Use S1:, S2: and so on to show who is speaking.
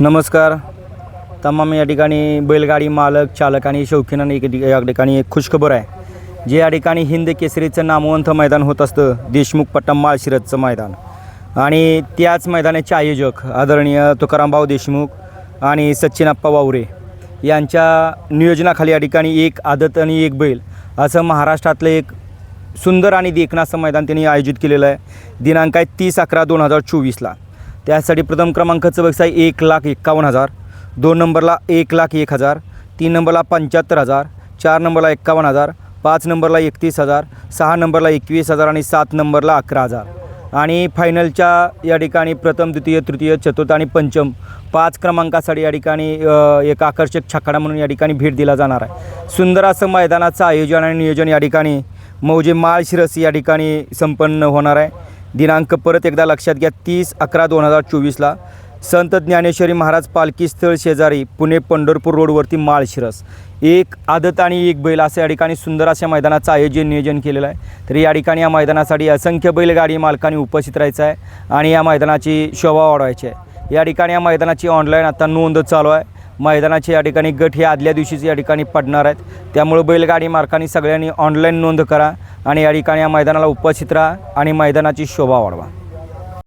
S1: नमस्कार. तमाम या ठिकाणी बैलगाडी मालक चालक आणि शौकीनांनी एक या ठिकाणी एक खुशखबर आहे. जे या ठिकाणी हिंद केसरीचं नामवंत मैदान होत असतं देशमुख पट्टा माळशिरतचं मैदान. आणि त्याच मैदानाचे आयोजक आदरणीय तुकारामभाऊ देशमुख आणि सच्चिनाप्पा वावरे यांच्या नियोजनाखाली या ठिकाणी एक आदत आणि एक बैल असं महाराष्ट्रातलं एक सुंदर आणि देखणं मैदान त्यांनी आयोजित केलेलं आहे. दिनांक आहे तीस अकरा दोन हजार चोवीसला. त्यासाठी प्रथम क्रमांकाचं व्यवसाय एक लाख एक्कावन्न हजार दोन नंबरला एक लाख एक हजार तीन नंबरला पंच्याहत्तर हजार चार नंबरला एक्कावन्न हजार पाच नंबरला एकतीस हजार सहा नंबरला एकवीस हजार आणि सात नंबरला अकरा हजार. आणि फायनलच्या या ठिकाणी प्रथम द्वितीय तृतीय चतुर्थ आणि पंचम पाच क्रमांकासाठी या ठिकाणी एक आकर्षक छकडा म्हणून या ठिकाणी भेट दिला जाणार आहे. सुंदर असं मैदानाचं आयोजन आणि नियोजन या ठिकाणी मौजे माळशिरस या ठिकाणी संपन्न होणार आहे. दिनांक परत एकदा लक्षात घ्या तीस अकरा दोन हजार चोवीसला संत ज्ञानेश्वरी महाराज पालखी स्थळ शेजारी पुणे पंढरपूर रोडवरती माळशिरस एक आदत आणि एक बैल असं या ठिकाणी सुंदर अशा मैदानाचं आयोजन नियोजन केलेलं आहे. तर या ठिकाणी या मैदानासाठी असंख्य बैलगाडी मालकांनी उपस्थित राहायचं आहे आणि या मैदानाची शोभा वाढवायची आहे. या ठिकाणी या मैदानाची ऑनलाईन आता नोंद चालू आहे. मैदानाचे या ठिकाणी गट हे आदल्या दिवशीच या ठिकाणी पडणार आहेत. त्यामुळं बैलगाडी मालकांनी सगळ्यांनी ऑनलाईन नोंद करा. आणि या ठिकाणी या मैदानाला उपस्थित राहा आणि मैदानाची शोभा वाढवा.